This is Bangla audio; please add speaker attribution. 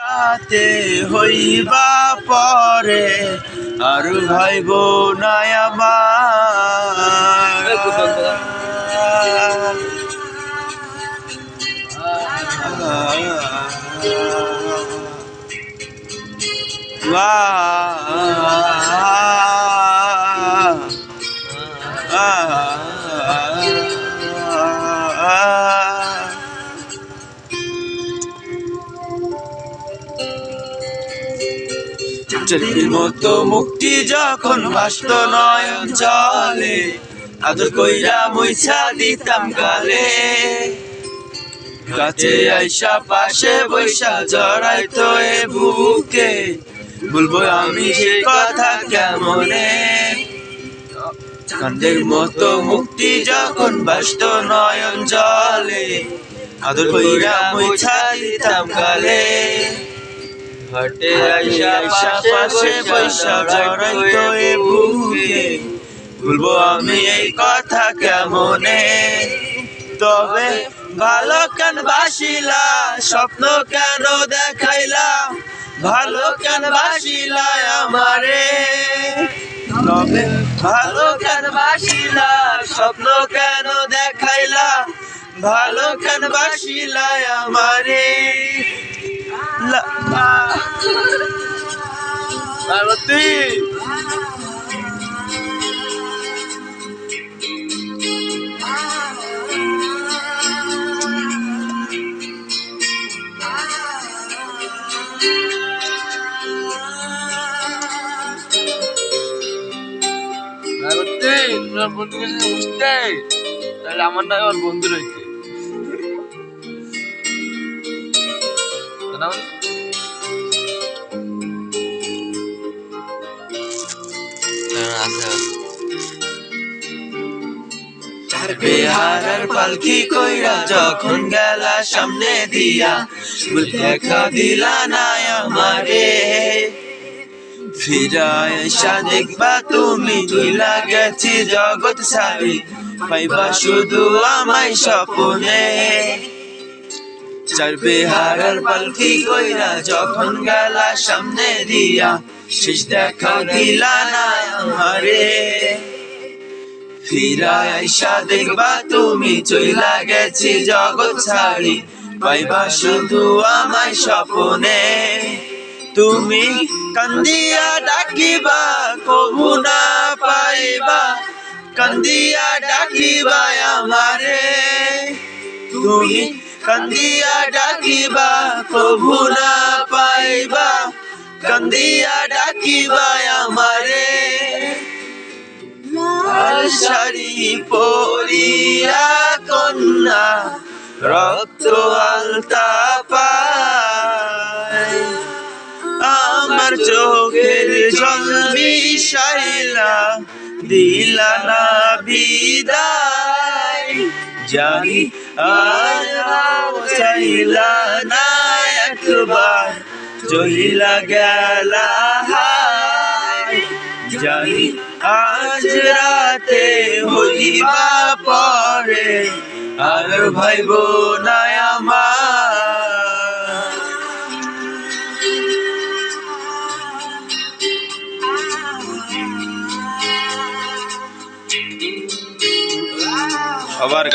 Speaker 1: রাতে হইবা পরে আর ভাই বোনায় আমার। চলির মতো মুক্তি যখন বাস্ত নয়ন জলে আদর কইরা মুইছা দিতাম গালে। কাছে আইসা পাশে বৈশা জড়াই তো এ বুকে, বলব আমি সে কথা কেমনে? কান্দের মতো মুক্তি যখন বাস্ত নয়ন জলে, আদর কইরা মুইছা দিতাম গালে। ঘটে আইসা আমি এই কথা কেমনে? তবে ভালো কেন বাসিলা? স্বপ্ন কেন দেখাইলা? ভালো কেন বাসিলা আমারে? তবে ভালো কেন বাসিলা? স্বপ্ন কেন দেখাইলা? ভালো কেন বাসিলা আমারে? লা পার্বতী।
Speaker 2: তোমার তাহলে আমার নামে আমার বন্ধু রয়েছে।
Speaker 1: তার বেহারার পালকি কইরা যখন গেলা সামনে দিয়া দেখা দিলা না আমারে। ফিরায় এসা দেখবা তুমি তুইলা গেছি জগৎ সারি, পাইবা শুধু আমায় স্বপনে। চার বেহারার পালকি কইরা যখন গেলা সামনে দিয়া, শেষ দেখা দিলা না আমারে। ফিরা আইসা দেখবা তুমি চইলা গেছি জগৎ ছাড়ি, পাইবা শুধু আমায় স্বপনে। তুমি কান্দিয়া ডাকিবা, কবু না পাইবা, কান্দিয়া ডাকিবা আমারে। তুমি কান্দিয়া ডাকিবা কবু না পাইবা। কান্দিয়া ডাকিবা আমারে। লাল শাড়ি পরিয়া কন্যা, রক্ত আলতা পায়। আমার চোখের জল মিশাইলা, দিলা না বিদায়। জানি আর চাইলা না একবার। জহিলা গেলা জানি আজ রাতে হইবা পরে আর ভাইব না আমার। সবার